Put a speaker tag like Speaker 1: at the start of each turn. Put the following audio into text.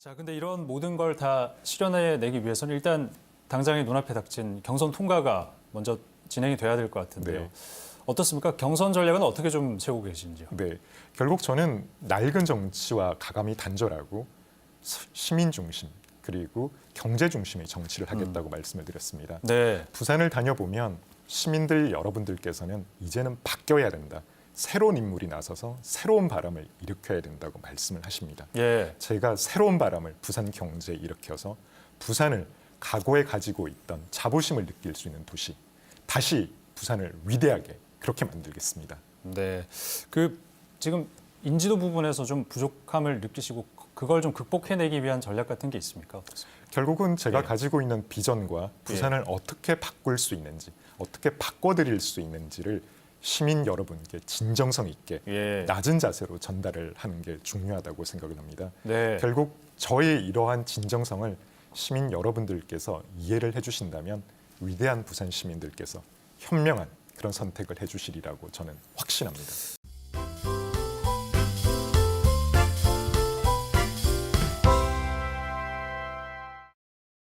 Speaker 1: 자, 근데 이런 모든 걸 다 실현해 내기 위해서는 일단 당장의 눈앞에 닥친 경선 통과가 먼저 진행이 돼야 될 것 같은데요.
Speaker 2: 네.
Speaker 1: 어떻습니까? 경선 전략은 어떻게 좀 세우고 계신지요?
Speaker 2: 네, 결국 저는 낡은 정치와 가감이 단절하고 시- 시민 중심 그리고 경제 중심의 정치를 하겠다고 말씀을 드렸습니다.
Speaker 1: 네.
Speaker 2: 부산을 다녀보면 시민들 여러분들께서는 이제는 바뀌어야 된다. 새로운 인물이 나서서 새로운 바람을 일으켜야 된다고 말씀을 하십니다.
Speaker 1: 예.
Speaker 2: 제가 새로운 바람을 부산 경제에 일으켜서 부산을 과거에 가지고 있던 자부심을 느낄 수 있는 도시, 다시 부산을 위대하게 그렇게 만들겠습니다.
Speaker 1: 네. 그 지금 인지도 부분에서 좀 부족함을 느끼시고 그걸 좀 극복해내기 위한 전략 같은 게 있습니까?
Speaker 2: 결국은 제가
Speaker 1: 예.
Speaker 2: 가지고 있는 비전과 부산을 어떻게 바꿀 수 있는지, 어떻게 바꿔드릴 수 있는지를 시민 여러분께 진정성 있게
Speaker 1: 예.
Speaker 2: 낮은 자세로 전달을 하는 게 중요하다고 생각을 합니다.
Speaker 1: 네.
Speaker 2: 결국 저의 이러한 진정성을 시민 여러분들께서 이해를 해주신다면 위대한 부산 시민들께서 현명한 그런 선택을 해주시리라고 저는 확신합니다.